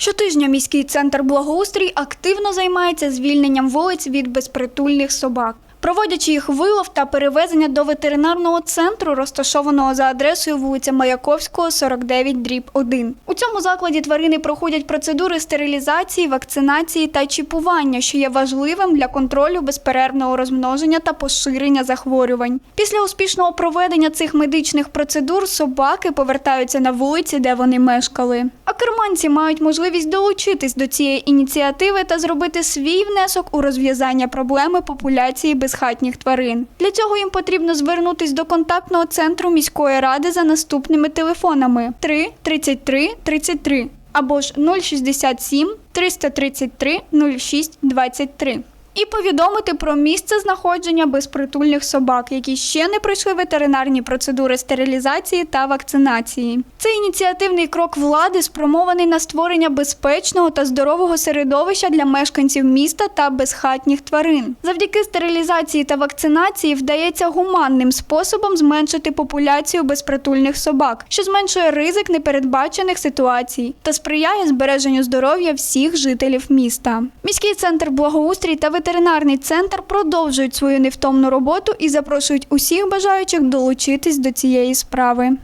Щотижня міський центр благоустрій активно займається звільненням вулиць від безпритульних собак. Проводячи їх вилов та перевезення до ветеринарного центру, розташованого за адресою вулиця Маяковського, 49, дріб 1. У цьому закладі тварини проходять процедури стерилізації, вакцинації та чіпування, що є важливим для контролю безперервного розмноження та поширення захворювань. Після успішного проведення цих медичних процедур собаки повертаються на вулиці, де вони мешкали. Керманці мають можливість долучитись до цієї ініціативи та зробити свій внесок у розв'язання проблеми популяції безхатніх тварин. Для цього їм потрібно звернутись до контактного центру міської ради за наступними телефонами 3 33 33 або ж 067 333 06 23 і повідомити про місце знаходження безпритульних собак, які ще не пройшли ветеринарні процедури стерилізації та вакцинації. Цей ініціативний крок влади спрямований на створення безпечного та здорового середовища для мешканців міста та безхатніх тварин. Завдяки стерилізації та вакцинації вдається гуманним способом зменшити популяцію безпритульних собак, що зменшує ризик непередбачених ситуацій та сприяє збереженню здоров'я всіх жителів міста. Міський центр благоустрій та ветеринарний центр продовжують свою невтомну роботу і запрошують усіх бажаючих долучитись до цієї справи.